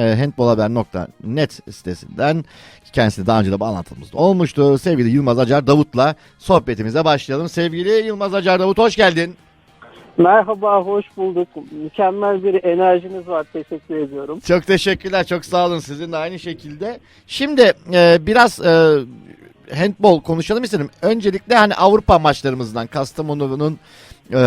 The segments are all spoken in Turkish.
e, handballhaber.net sitesinden kendisi daha önce de bağlantımızda olmuştu. Sevgili Yılmaz Acar Davut'la sohbetimize başlayalım. Sevgili Yılmaz Acar Davut hoş geldin. Merhaba, hoş bulduk. Mükemmel bir enerjiniz var. Teşekkür ediyorum. Çok teşekkürler. Çok sağ olun. Sizin de aynı şekilde. Şimdi e, biraz e, handball konuşalım istedim. Öncelikle hani Avrupa maçlarımızdan Kastamonu'nun e,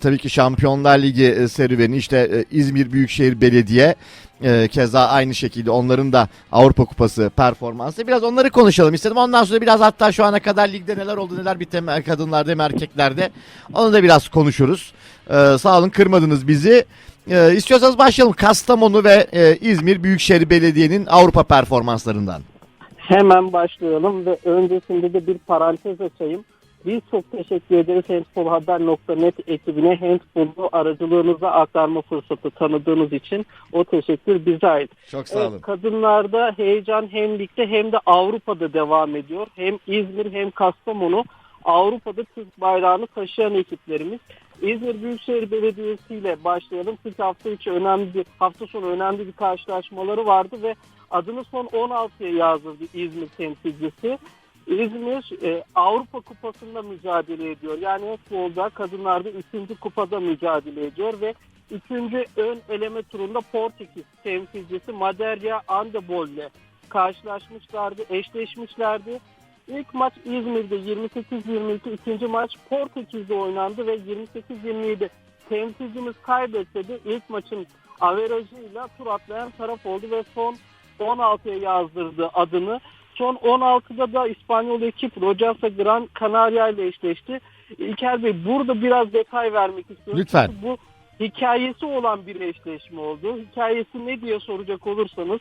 tabii ki Şampiyonlar Ligi serüveni işte e, İzmir Büyükşehir Belediye e, keza aynı şekilde onların da Avrupa Kupası performansı. Biraz onları konuşalım istedim. Ondan sonra biraz hatta şu ana kadar ligde neler oldu neler bitti hem kadınlarda hem erkeklerde. Onu da biraz konuşuruz. E, sağ olun kırmadınız bizi. E, istiyorsanız başlayalım. Kastamonu ve e, İzmir Büyükşehir Belediye'nin Avrupa performanslarından. Hemen başlayalım ve öncesinde de bir parantez açayım. Biz çok teşekkür ederiz handballhaber.net ekibine handballu aracılığınıza aktarma fırsatı tanıdığınız için. O teşekkür bize ait. Çok sağ Evet, olun. kadınlarda heyecan hem ligde hem de Avrupa'da devam ediyor. Hem İzmir hem Kastamonu Avrupa'da Türk bayrağını taşıyan ekiplerimiz. İzmir Büyükşehir Belediyesi ile başlayalım. Çünkü hafta içi önemli bir hafta sonu önemli bir karşılaşmaları vardı ve adını son 16'ya yazdırdı İzmir temsilcisi. İzmir e, Avrupa Kupası'nda mücadele ediyor. Yani futbolda kadınlarda 3. kupada mücadele ediyor ve 3. ön eleme turunda Portekiz temsilcisi Madeira Andebol ile karşılaşmışlardı, eşleşmişlerdi. İlk maç İzmir'de 28-22, ikinci maç Portekiz'de oynandı ve 28-27 temsilcimiz kaybetse de ilk maçın averajıyla tur atlayan taraf oldu ve son 16'ya yazdırdı adını. Son 16'da da İspanyol ekip Rojasa Gran Canaria ile eşleşti. İlker Bey burada biraz detay vermek istiyorum. Lütfen. Çünkü bu hikayesi olan bir eşleşme oldu. Hikayesi ne diye soracak olursanız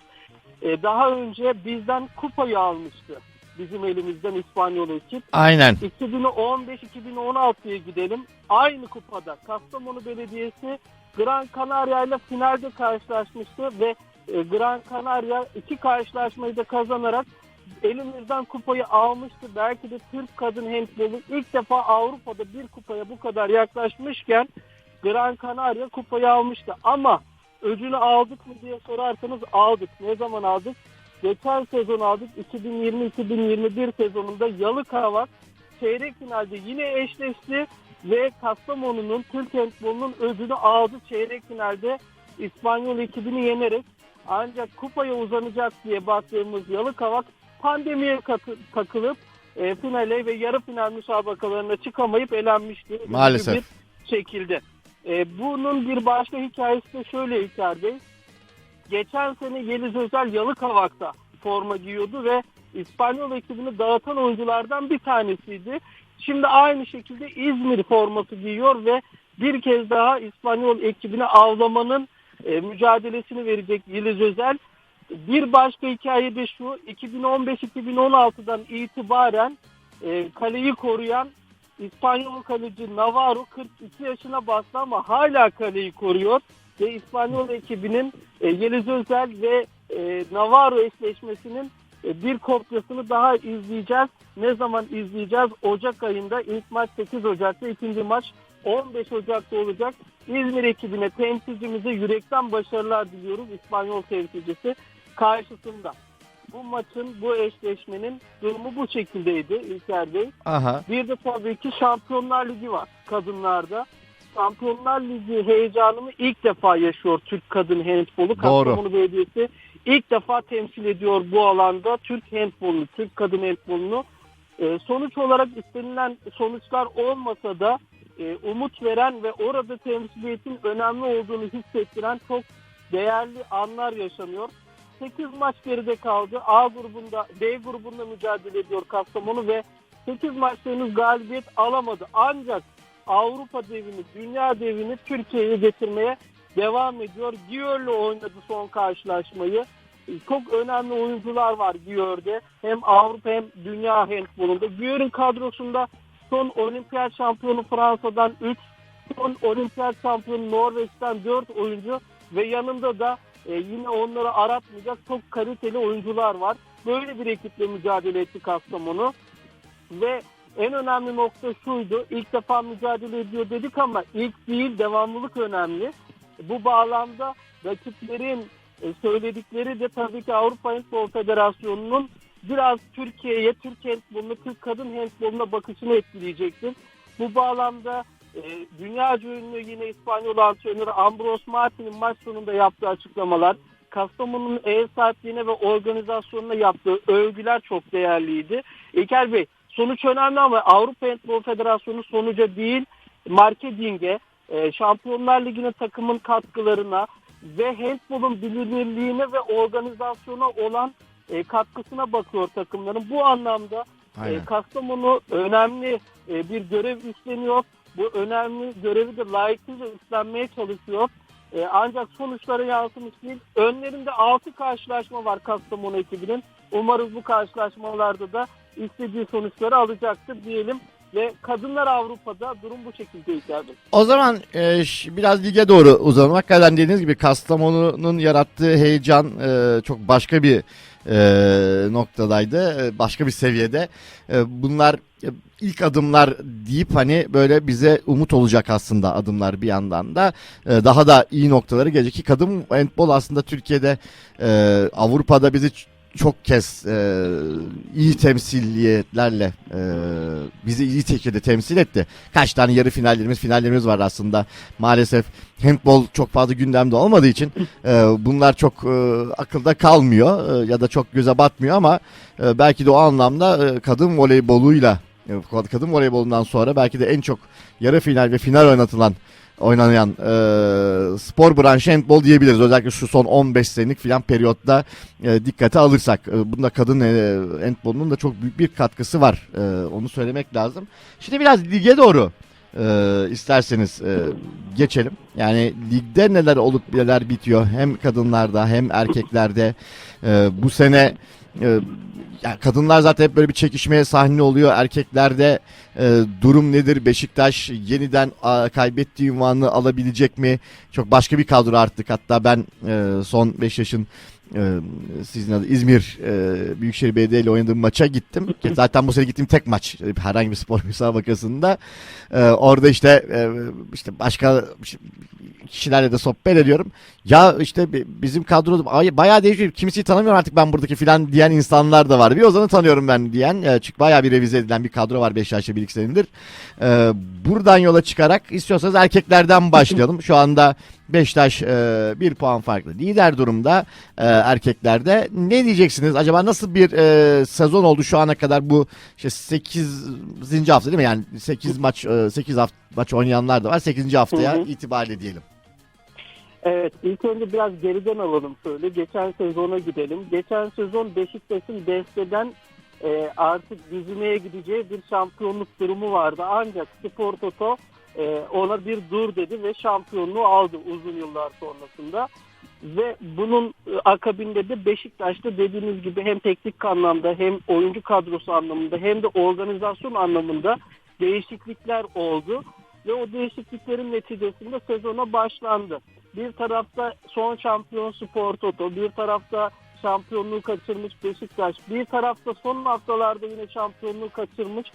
e, daha önce bizden kupayı almıştı. Bizim elimizden İspanyol ekip. Aynen. 2015-2016'ya gidelim. Aynı kupada Kastamonu Belediyesi Gran Canaria ile finalde karşılaşmıştı ve e, Gran Canaria iki karşılaşmayı da kazanarak elimizden kupayı almıştı. Belki de Türk kadın handbolu ilk defa Avrupa'da bir kupaya bu kadar yaklaşmışken Gran Canaria kupayı almıştı. Ama ödülü aldık mı diye sorarsanız aldık. Ne zaman aldık? Geçen sezon aldık. 2020-2021 sezonunda Yalıkavak çeyrek finalde yine eşleşti ve Kastamonu'nun Türk handbolunun ödülü aldı çeyrek finalde İspanyol ekibini yenerek. Ancak kupaya uzanacak diye baktığımız Yalıkavak pandemiye takılıp e, finale ve yarı final müsabakalarına çıkamayıp elenmişti. Maalesef. Bir şekilde. E, bunun bir başka hikayesi de şöyle İlker Bey. Geçen sene Yeliz Özel Yalıkavak'ta forma giyiyordu ve İspanyol ekibini dağıtan oyunculardan bir tanesiydi. Şimdi aynı şekilde İzmir forması giyiyor ve bir kez daha İspanyol ekibini avlamanın e, mücadelesini verecek Yeliz Özel. Bir başka hikaye de şu 2015-2016'dan itibaren e, kaleyi koruyan İspanyol kaleci Navarro 42 yaşına bastı ama hala kaleyi koruyor ve İspanyol ekibinin e, Yeliz Özel ve e, Navarro eşleşmesinin e, bir kopyasını daha izleyeceğiz. Ne zaman izleyeceğiz? Ocak ayında ilk maç 8 Ocak'ta, ikinci maç 15 Ocak'ta olacak. İzmir ekibine, temsilcimize yürekten başarılar diliyoruz İspanyol temsilcisi karşısında. Bu maçın, bu eşleşmenin durumu bu şekildeydi İlker Bey. Aha. Bir de tabii ki Şampiyonlar Ligi var kadınlarda. Şampiyonlar Ligi heyecanını ilk defa yaşıyor Türk kadın handbolu. Kastamonu Belediyesi ilk defa temsil ediyor bu alanda Türk handbolunu, Türk kadın handbolunu. Ee, sonuç olarak istenilen sonuçlar olmasa da e, umut veren ve orada temsiliyetin önemli olduğunu hissettiren çok değerli anlar yaşanıyor. 8 maç geride kaldı. A grubunda, B grubunda mücadele ediyor Kastamonu ve 8 maçta henüz galibiyet alamadı. Ancak Avrupa devini, dünya devini Türkiye'ye getirmeye devam ediyor. Giyor'la oynadı son karşılaşmayı. Çok önemli oyuncular var Giyor'de. Hem Avrupa hem dünya handbolunda. Giyor'un kadrosunda son olimpiyat şampiyonu Fransa'dan 3, son olimpiyat şampiyonu Norveç'ten 4 oyuncu ve yanında da e, yine onları aratmayacak çok kaliteli oyuncular var. Böyle bir ekiple mücadele etti Kastamonu. Ve en önemli nokta şuydu. İlk defa mücadele ediyor dedik ama ilk değil devamlılık önemli. Bu bağlamda rakiplerin e, söyledikleri de tabii ki Avrupa Handbol Federasyonu'nun biraz Türkiye'ye, Türk handboluna, Türk kadın handboluna bakışını etkileyecektir. Bu bağlamda e, dünyaca ünlü yine İspanyol antrenörü Ambros Martin'in maç sonunda yaptığı açıklamalar, Kastamonu'nun ev sahipliğine ve organizasyonuna yaptığı övgüler çok değerliydi. İlker Bey sonuç önemli ama Avrupa Handbol Federasyonu sonuca değil marketinge, e, Şampiyonlar Ligi'ne takımın katkılarına ve handbolun bilinirliğine ve organizasyona olan e, katkısına bakıyor takımların. Bu anlamda Aynen. e, Kastamonu önemli e, bir görev üstleniyor. Bu önemli görevi de layıkıyla üstlenmeye çalışıyor. E, ancak sonuçlara yansımış değil. Önlerinde 6 karşılaşma var Kastamonu ekibinin. Umarız bu karşılaşmalarda da istediği sonuçları alacaktır diyelim. Ve kadınlar Avrupa'da durum bu şekilde İlker Bey. O zaman e, biraz lige doğru uzanalım. Hakikaten dediğiniz gibi Kastamonu'nun yarattığı heyecan e, çok başka bir e, noktadaydı. E, başka bir seviyede. E, bunlar e, ilk adımlar deyip hani böyle bize umut olacak aslında adımlar bir yandan da. E, daha da iyi noktaları gelecek ki kadın handbol aslında Türkiye'de e, Avrupa'da bizi çok kez e, iyi temsiliyetlerle e, bizi iyi şekilde temsil etti. Kaç tane yarı finallerimiz, finallerimiz var aslında. Maalesef handbol çok fazla gündemde olmadığı için e, bunlar çok e, akılda kalmıyor e, ya da çok göze batmıyor ama e, belki de o anlamda e, kadın voleyboluyla e, kadın voleybolundan sonra belki de en çok yarı final ve final oynatılan oynanan e, spor branşı handbol diyebiliriz. Özellikle şu son 15 senelik filan periyotta e, dikkate alırsak. E, bunda kadın e, handbolunun da çok büyük bir katkısı var. E, onu söylemek lazım. Şimdi biraz lige doğru e, isterseniz e, geçelim. Yani ligde neler olup neler bitiyor hem kadınlarda hem erkeklerde. E, bu sene e, ya kadınlar zaten hep böyle bir çekişmeye sahne oluyor. Erkeklerde e, durum nedir? Beşiktaş yeniden a, kaybettiği ünvanı alabilecek mi? Çok başka bir kadro arttık. Hatta ben e, son 5 yaşın e, sizin adı İzmir e, Büyükşehir Belediye ile oynadığım maça gittim. Zaten bu sene gittiğim tek maç e, herhangi bir spor müsabakasında. E, orada işte e, işte başka kişilerle de sohbet ediyorum. Ya işte bi- bizim kadro ay- bayağı değişiyor. Kimseyi tanımıyorum artık ben buradaki filan diyen insanlar da var. Bir Ozan'ı tanıyorum ben diyen. E, çünkü bayağı bir revize edilen bir kadro var Beşiktaş'ta bir iki senedir. E, buradan yola çıkarak istiyorsanız erkeklerden başlayalım. Şu anda Beşiktaş e, bir puan farklı. Lider durumda e, erkeklerde. Ne diyeceksiniz? Acaba nasıl bir e, sezon oldu şu ana kadar bu işte 8. hafta değil mi? Yani 8 maç e, 8 hafta maç oynayanlar da var. 8. haftaya Hı hı. itibariyle diyelim. Evet ilk önce biraz geriden alalım şöyle. Geçen sezona gidelim. Geçen sezon Beşiktaş'ın desteden e, artık düzmeye gideceği bir şampiyonluk durumu vardı. Ancak Spor Toto e, ona bir dur dedi ve şampiyonluğu aldı uzun yıllar sonrasında. Ve bunun e, akabinde de Beşiktaş'ta dediğiniz gibi hem teknik anlamda hem oyuncu kadrosu anlamında hem de organizasyon anlamında değişiklikler oldu. Ve o değişikliklerin neticesinde sezona başlandı. Bir tarafta son şampiyon Spor Toto, bir tarafta şampiyonluğu kaçırmış Beşiktaş, bir tarafta son haftalarda yine şampiyonluğu kaçırmış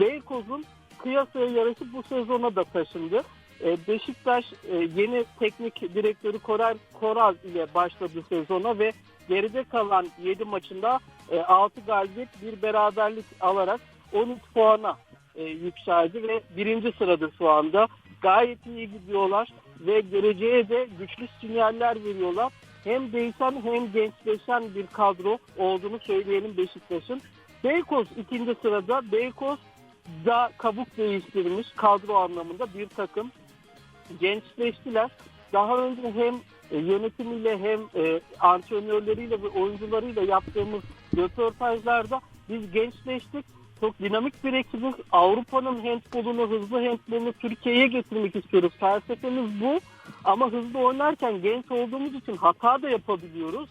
Beykoz'un kıyasaya yarışı bu sezona da taşındı. Ee, Beşiktaş e, yeni teknik direktörü Koral Koral ile başladı sezona ve geride kalan 7 maçında 6 galibiyet bir beraberlik alarak 13 puana e, yükseldi ve birinci sırada şu anda. Gayet iyi gidiyorlar ve geleceğe de güçlü sinyaller veriyorlar. Hem değişen hem gençleşen bir kadro olduğunu söyleyelim Beşiktaş'ın. Beykoz ikinci sırada. Beykoz da kabuk değiştirmiş kadro anlamında bir takım gençleştiler. Daha önce hem e, yönetimiyle hem e, antrenörleriyle ve oyuncularıyla yaptığımız röportajlarda biz gençleştik. Çok dinamik bir ekibiz. Avrupa'nın handbolunu, hızlı handbolunu Türkiye'ye getirmek istiyoruz. Felsefemiz bu. Ama hızlı oynarken genç olduğumuz için hata da yapabiliyoruz.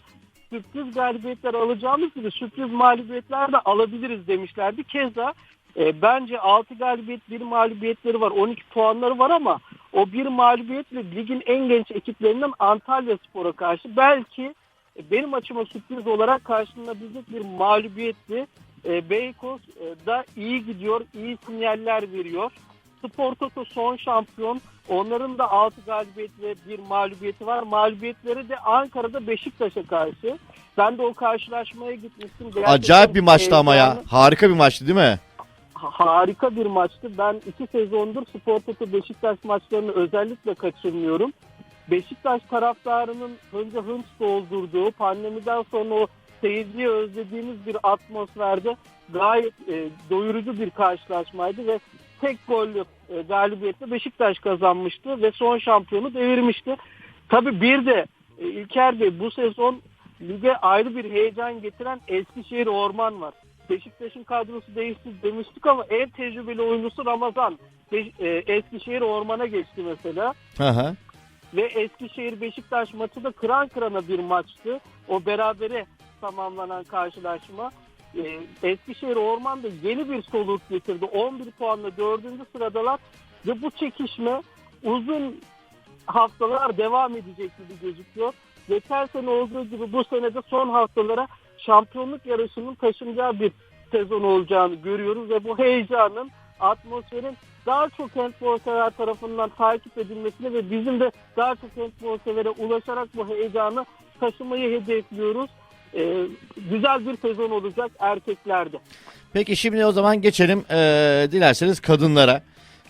Sürpriz galibiyetler alacağımız gibi sürpriz mağlubiyetler de alabiliriz demişlerdi. Keza e, bence 6 galibiyet, 1 mağlubiyetleri var. 12 puanları var ama o bir mağlubiyetle ligin en genç ekiplerinden Antalya Spor'a karşı belki e, benim açıma sürpriz olarak karşılanabilecek bir mağlubiyetti. E, Beykoz e, da iyi gidiyor, iyi sinyaller veriyor. Spor Toto son şampiyon. Onların da 6 galibiyet ve bir mağlubiyeti var. Mağlubiyetleri de Ankara'da Beşiktaş'a karşı. Ben de o karşılaşmaya gitmiştim. Gerçekten Acayip bir maçtı ama ya. Harika bir maçtı değil mi? ha- Harika bir maçtı. Ben iki sezondur Spor Toto Beşiktaş maçlarını özellikle kaçırmıyorum. Beşiktaş taraftarının önce hınç doldurduğu, pandemiden sonra o seyirciyi özlediğimiz bir atmosferde gayet e, doyurucu bir karşılaşmaydı ve tek gollü e, galibiyetle Beşiktaş kazanmıştı ve son şampiyonu devirmişti. Tabii bir de e, İlker Bey bu sezon lige ayrı bir heyecan getiren Eskişehir Orman var. Beşiktaş'ın kadrosu değişti demiştik ama en tecrübeli oyuncusu Ramazan. Beş- e, Eskişehir Orman'a geçti mesela hı. ve Eskişehir Beşiktaş maçı da kıran kırana bir maçtı. O berabere tamamlanan karşılaşma. Ee, Eskişehir Orman da yeni bir soluk getirdi. 11 puanla 4. sıradalar ve bu çekişme uzun haftalar devam edecek gibi gözüküyor. Geçen sene olduğu gibi bu senede son haftalara şampiyonluk yarışının taşınacağı bir sezon olacağını görüyoruz ve bu heyecanın, atmosferin daha çok handball sever tarafından takip edilmesini ve bizim de daha çok handball severe ulaşarak bu heyecanı taşımayı hedefliyoruz. Ee, güzel bir sezon olacak erkeklerde. Peki şimdi o zaman geçelim eee, dilerseniz kadınlara.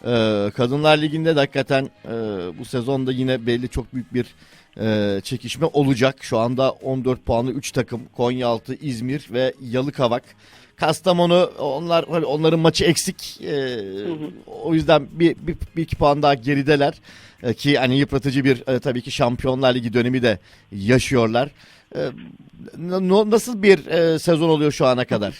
Eee, Kadınlar Ligi'nde de hakikaten eee, bu sezonda yine belli çok büyük bir eee, çekişme olacak. Şu anda 14 puanlı 3 takım Konyaaltı, İzmir ve Yalıkavak. Kastamonu onlar hani onların maçı eksik. Eee, hı. o yüzden bir, bir, bir iki puan daha gerideler. Eee, ki hani yıpratıcı bir e, tabii ki Şampiyonlar Ligi dönemi de yaşıyorlar. N- nasıl bir eee, sezon oluyor şu ana kadar?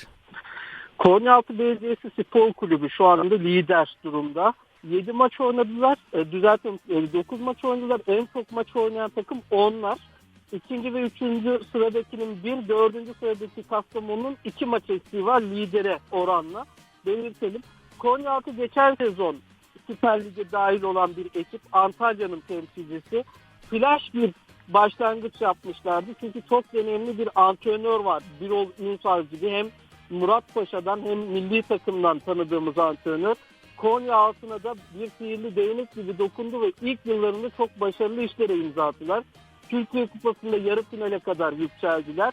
Konyaaltı Belediyesi Spor Kulübü şu anda lider durumda. 7 maç oynadılar. E, düzeltiyorum 9 maç oynadılar. En çok maç oynayan takım onlar. İkinci ve üçüncü sıradakinin bir, dördüncü sıradaki Kastamonu'nun iki maç eksiği var lidere oranla. Belirtelim. Konyaaltı geçen sezon Süper Lig'e dahil olan bir ekip. Antalya'nın temsilcisi. Flash bir başlangıç yapmışlardı. Çünkü çok deneyimli bir antrenör var. Birol Ünsal gibi hem Murat Paşa'dan hem milli takımdan tanıdığımız antrenör. Konya altına da bir sihirli değnek gibi dokundu ve ilk yıllarında çok başarılı işlere imza attılar. Türkiye Kupası'nda yarı finale kadar yükseldiler.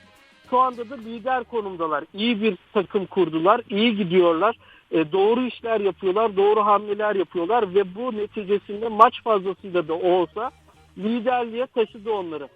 Şu anda da lider konumdalar. İyi bir takım kurdular, iyi gidiyorlar. E, doğru işler yapıyorlar, doğru hamleler yapıyorlar ve bu neticesinde maç fazlasıyla da olsa liderliğe taşıdı onları.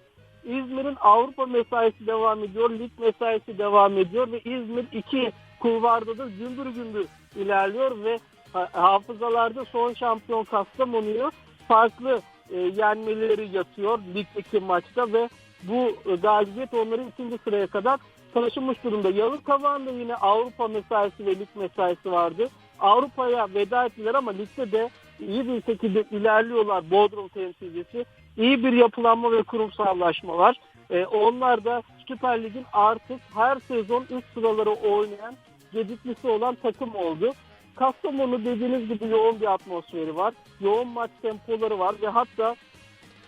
İzmir'in Avrupa mesaisi devam ediyor, lig mesaisi devam ediyor ve İzmir iki kulvarda da gümbür gümbür ilerliyor ve ha- hafızalarda son şampiyon Kastamonu'yu farklı e, yenmeleri yatıyor ligdeki maçta ve bu e, galibiyet onları ikinci sıraya kadar taşımış durumda. Yalıkavak'ın da yine Avrupa mesaisi ve lig mesaisi vardı. Avrupa'ya veda ettiler ama ligde de iyi bir şekilde ilerliyorlar Bodrum temsilcisi. İyi bir yapılanma ve kurumsallaşma var. Ee, onlar da Süper Lig'in artık her sezon üst sıraları oynayan gediklisi olan takım oldu. Kastamonu dediğiniz gibi yoğun bir atmosferi var. Yoğun maç tempoları var ve hatta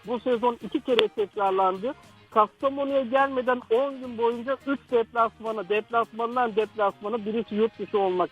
bu sezon iki kere tekrarlandı. Kastamonu'ya gelmeden 10 gün boyunca 3 deplasmana, deplasmandan deplasmana birisi yurt dışı olmak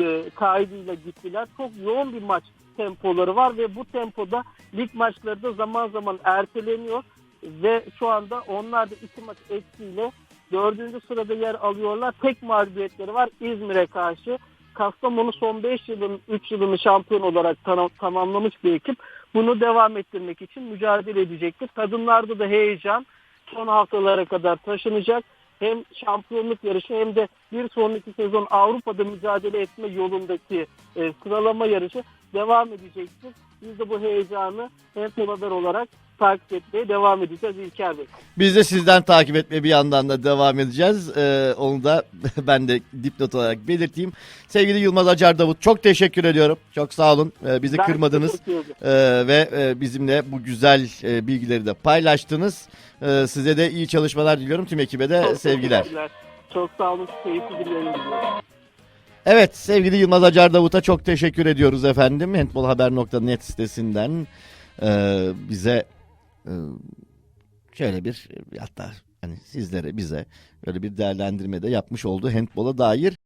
e, kaydıyla gittiler. Çok yoğun bir maç tempoları var ve bu tempoda lig maçları da zaman zaman erteleniyor ve şu anda onlar da iki maç eksiğiyle dördüncü sırada yer alıyorlar. Tek mağlubiyetleri var İzmir'e karşı. Kastamonu son 5 yılın 3 yılını şampiyon olarak tam- tamamlamış bir ekip. Bunu devam ettirmek için mücadele edecektir. Kadınlarda da heyecan son haftalara kadar taşınacak. Hem şampiyonluk yarışı hem de bir sonraki sezon Avrupa'da mücadele etme yolundaki e, sıralama yarışı devam edecektir. Biz de bu heyecanı hem haber olarak takip etmeye devam edeceğiz İlker Bey. Biz de sizden takip etmeye bir yandan da devam edeceğiz. Ee, onu da ben de dipnot olarak belirteyim. Sevgili Yılmaz Acar Davut çok teşekkür ediyorum. Çok sağ olun. Ee, bizi Ben kırmadınız ee, ve e, bizimle bu güzel e, bilgileri de paylaştınız. Ee, size de iyi çalışmalar diliyorum. Tüm ekibe de Çok sevgiler. Çok sağ olun. Keyifli bir yayın diliyorum. Evet sevgili Yılmaz Acar Davut'a çok teşekkür ediyoruz efendim. Handbolhaber.net sitesinden e, bize şöyle bir hatta hani sizlere bize böyle bir değerlendirme de yapmış oldu handbola dair.